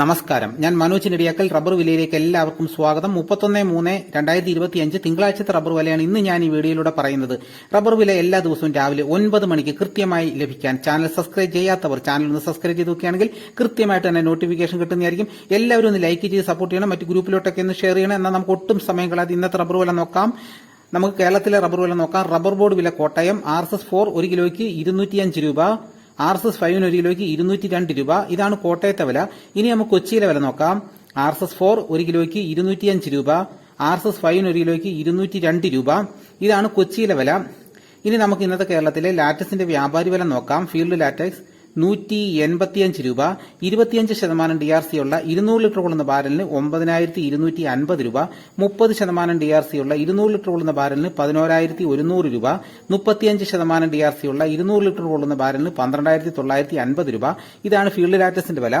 നമസ്കാരം. ഞാൻ മനോജ് നെടിയാക്കൽ റബ്ബർ വിലയിലേക്ക് എല്ലാവർക്കും സ്വാഗതം. മുപ്പത്തൊന്ന് മൂന്ന് രണ്ടായിരത്തി ഇരുപത്തിയഞ്ച് തിങ്കളാഴ്ചത്തെ റബ്ബർ വിലയാണ് ഇന്ന് ഞാൻ ഈ വീഡിയോയിലൂടെ പറയുന്നത്. റബ്ബർ വില എല്ലാ ദിവസവും രാവിലെ ഒൻപത് മണിക്ക് കൃത്യമായി ലഭിക്കാൻ ചാനൽ സബ്സ്ക്രൈബ് ചെയ്യാത്തവർ ചാനൽ ഒന്ന് സബ്സ്ക്രൈബ് ചെയ്ത് നോക്കുകയാണെങ്കിൽ കൃത്യമായിട്ട് തന്നെ നോട്ടിഫിക്കേഷൻ കിട്ടുന്നതായിരിക്കും. എല്ലാവരും ഒന്ന് ലൈക്ക് ചെയ്ത് സപ്പോർട്ട് ചെയ്യണം. മറ്റ് ഗ്രൂപ്പിലോട്ടൊക്കെ ഒന്ന് ഷെയർ ചെയ്യണം. എന്നാൽ നമുക്ക് ഒട്ടും സമയം കളയാതെ ഇന്നത്തെ റബ്ബർ വില നോക്കാം. നമുക്ക് കേരളത്തിലെ റബ്ബർ വില നോക്കാം. റബ്ബർ ബോർഡ് വില Kottayam R S S four ഒരു കിലോയ്ക്ക് ഇരുന്നൂറ്റിയഞ്ച് രൂപ. ആർ എസ് എസ് ഫൈവിന് ഒരു കിലോയ്ക്ക് ഇരുന്നൂറ്റി രണ്ട് രൂപ. ഇതാണ് കോട്ടയത്തെ വില. ഇനി നമുക്ക് കൊച്ചിയിലെ വില നോക്കാം. ആർ എസ് എസ് ഫോർ ഒരു കിലോയ്ക്ക് ഇരുന്നൂറ്റിയഞ്ച് രൂപ. ആർ എസ് എസ് ഫൈവിന് ഒരു കിലോയ്ക്ക് ഇരുന്നൂറ്റി രണ്ട് രൂപ. ഇതാണ് കൊച്ചിയിലെ വില. ഇനി നമുക്ക് ഇന്നത്തെ കേരളത്തിലെ ലാറ്റക്സിന്റെ വ്യാപാരി വില നോക്കാം. ഫീൽഡ് ലാറ്റക്സ് നൂറ്റി എൺപത്തിയഞ്ച് രൂപ ഇരുപത്തിയഞ്ച് ശതമാനം ഡി ആർ സി ഉള്ള ഇരുന്നൂറ് ലിറ്റർ കൊള്ളുന്ന ബാരലിന് ഒമ്പതിനായിരത്തി ഇരുന്നൂറ്റി അൻപത് രൂപ മുപ്പത് ശതമാനം ഡി ആർ സി ഉള്ള ഇരുന്നൂറ് ലിറ്റർ കൊള്ളുന്ന ബാരലിന് പതിനോരായിരത്തി ഒരുന്നൂറ് രൂപ മുപ്പത്തിയഞ്ച് ശതമാനം ഡി ആർ സി ഉള്ള ഇരുന്നൂറ് ലിറ്റർ കൊള്ളുന്ന ബാരലിന് പന്ത്രണ്ടായിരത്തി തൊള്ളായിരത്തി അൻപത് രൂപ. ഇതാണ് ഫീൽഡ് ലാറ്റസിന്റെ വില.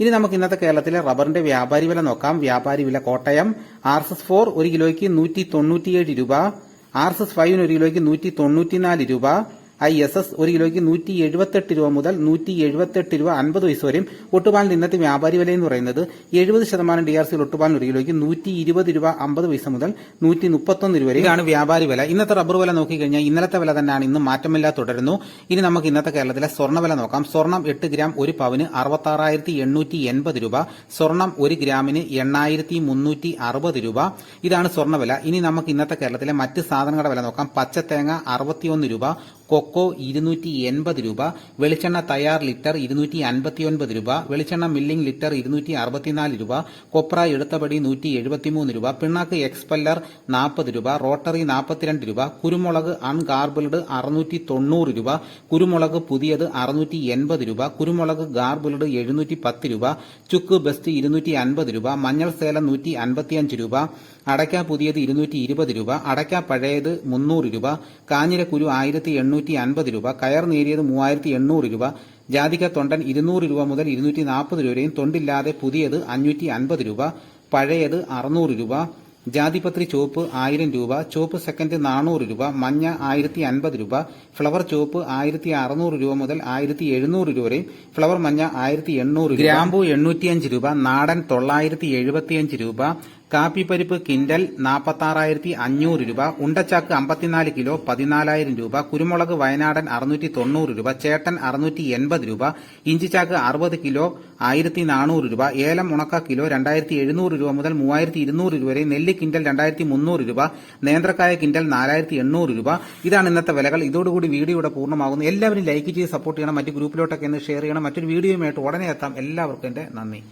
ഇനി നമുക്ക് ഇന്നത്തെ കേരളത്തിലെ റബ്ബറിന്റെ വ്യാപാരി വില നോക്കാം. വ്യാപാരി വില Kottayam R S S four ഒരു കിലോയ്ക്ക് നൂറ്റി തൊണ്ണൂറ്റിയേഴ് രൂപ ആർ എസ് എസ് ഫൈവിന് ഒരു കിലോയ്ക്ക് നൂറ്റി തൊണ്ണൂറ്റിനാല് രൂപ ഐ എസ് എസ് ഒരു കിലോയ്ക്ക് നൂറ്റി എഴുപത്തെട്ട് രൂപ മുതൽ നൂറ്റി എഴുപത്തെട്ട് രൂപ അൻപത് പൈസ വരെയും ഒട്ടുപാലിന്റെ ഇന്നത്തെ വ്യാപാരി വില എന്ന് പറയുന്നത് എഴുപത് ശതമാനം ഡി ആർ സി ഒട്ടുപാലിന് ഒരു കിലോയ്ക്ക് നൂറ്റി ഇരുപത് രൂപ അമ്പത് പൈസ മുതൽ നൂറ്റി മുപ്പത്തൊന്ന് രൂപ ഇതാണ് വ്യാപാരി വില. ഇന്നത്തെ റബ്ബർ വില നോക്കിക്കഴിഞ്ഞാൽ ഇന്നലത്തെ വില തന്നെയാണ് ഇന്ന് മാറ്റമില്ലാതെ തുടരുന്നു. ഇനി നമുക്ക് ഇന്നത്തെ കേരളത്തിലെ സ്വർണ വില നോക്കാം. സ്വർണം എട്ട് ഗ്രാം ഒരു പവന് അറുപത്താറായിരത്തി എണ്ണൂറ്റി എൺപത് രൂപ. സ്വർണം ഒരു ഗ്രാമിന് എണ്ണായിരത്തി മുന്നൂറ്റി അറുപത് രൂപ. ഇതാണ് സ്വർണ വില. ഇനി നമുക്ക് ഇന്നത്തെ കേരളത്തിലെ മറ്റ് സാധനങ്ങളുടെ വില നോക്കാം. പച്ചത്തേങ്ങ അറുപത്തിയൊന്ന് രൂപ. കൊക്കോ ഇരുന്നൂറ്റി എൺപത് രൂപ വെളിച്ചെണ്ണ തയ്യാർ ലിറ്റർ ഇരുന്നൂറ്റി അൻപത്തിയൊൻപത് രൂപ വെളിച്ചെണ്ണ മില്ലിംഗ് ലിറ്റർ ഇരുന്നൂറ്റി അറുപത്തിനാല് രൂപ കൊപ്ര എടുത്തപടി നൂറ്റി എഴുപത്തിമൂന്ന് രൂപ പിണ്ണാക്ക് എക്സ്പെല്ലർ നാൽപ്പത് രൂപ റോട്ടറി നാൽപ്പത്തിരണ്ട് രൂപ കുരുമുളക് അൺഗാർബിൾഡ് അറുന്നൂറ്റി തൊണ്ണൂറ് രൂപ കുരുമുളക് പുതിയത് അറുന്നൂറ്റി എൺപത് രൂപ കുരുമുളക് ഗാർബിൾഡ് എഴുന്നൂറ്റി പത്ത് രൂപ ചുക്ക് ബെസ്റ്റ് ഇരുന്നൂറ്റി അൻപത് രൂപ മഞ്ഞൾ സേലം നൂറ്റി അൻപത്തിയഞ്ച് രൂപ അടയ്ക്ക പുതിയത് ഇരുന്നൂറ്റി ഇരുപത് രൂപ അടയ്ക്ക പഴയത് മുന്നൂറ് രൂപ കാഞ്ഞിരക്കുരു ആയിരത്തി എണ്ണൂറ്റി അൻപത് രൂപ കയർ നേരിയത് മൂവായിരത്തി എണ്ണൂറ് രൂപ ജാതിക തൊണ്ടൻ ഇരുന്നൂറ് രൂപ മുതൽ ഇരുന്നൂറ്റി നാൽപ്പത് രൂപയും തൊണ്ടില്ലാതെ പുതിയത് അഞ്ഞൂറ്റി അൻപത് രൂപ പഴയത് അറുന്നൂറ് രൂപ ജാതിപത്രി ചുവപ്പ് ആയിരം രൂപ ചുവപ്പ് സെക്കൻഡ് നാനൂറ് രൂപ മഞ്ഞ ആയിരത്തി അൻപത് രൂപ ഫ്ലവർ ചുവപ്പ് ആയിരത്തി അറുന്നൂറ് രൂപ മുതൽ ആയിരത്തി എഴുന്നൂറ് രൂപ വരെയും ഫ്ലവർ മഞ്ഞ ആയിരത്തി എണ്ണൂറ് ഗ്രാമ്പു എണ്ണൂറ്റിയഞ്ച് രൂപ നാടൻ തൊള്ളായിരത്തി എഴുപത്തിയഞ്ച് രൂപ കാപ്പിപ്പരിപ്പ് കിൻഡൽ നാൽപ്പത്താറായിരത്തി അഞ്ഞൂറ് രൂപ ഉണ്ടച്ചാക്ക് അമ്പത്തിനാല് കിലോ പതിനാലായിരം രൂപ കുരുമുളക് വയനാടൻ അറുന്നൂറ്റി തൊണ്ണൂറ് രൂപ ചേട്ടൻ അറുന്നൂറ്റി എൺപത് രൂപ ഇഞ്ചിച്ചാക്ക് അറുപത് കിലോ ആയിരത്തി നാനൂറ് രൂപ ഏലം ഉണക്ക കിലോ രണ്ടായിരത്തി എഴുന്നൂറ് രൂപ മുതൽ മൂവായിരത്തി ഇരുന്നൂറ് രൂപ വരെ നെല്ല് കിൻഡൽ രണ്ടായിരത്തി മുന്നൂറ് രൂപ നേന്ത്രക്കായ കിൻഡൽ നാലായിരത്തി എണ്ണൂറ് രൂപ. ഇതാണ് ഇന്നത്തെ വിലകൾ. ഇതോടുകൂടി വീഡിയോ ഇവിടെ പൂർണമാകുന്നു. എല്ലാവരും ലൈക്ക് ചെയ്ത് സപ്പോർട്ട് ചെയ്യണം. മറ്റ് ഗ്രൂപ്പിലോട്ടൊക്കെ ഒന്ന് ഷെയർ ചെയ്യണം. മറ്റൊരു വീഡിയോയുമായിട്ട് ഉടനെ എത്താം. എല്ലാവർക്കും എന്റെ നന്ദി.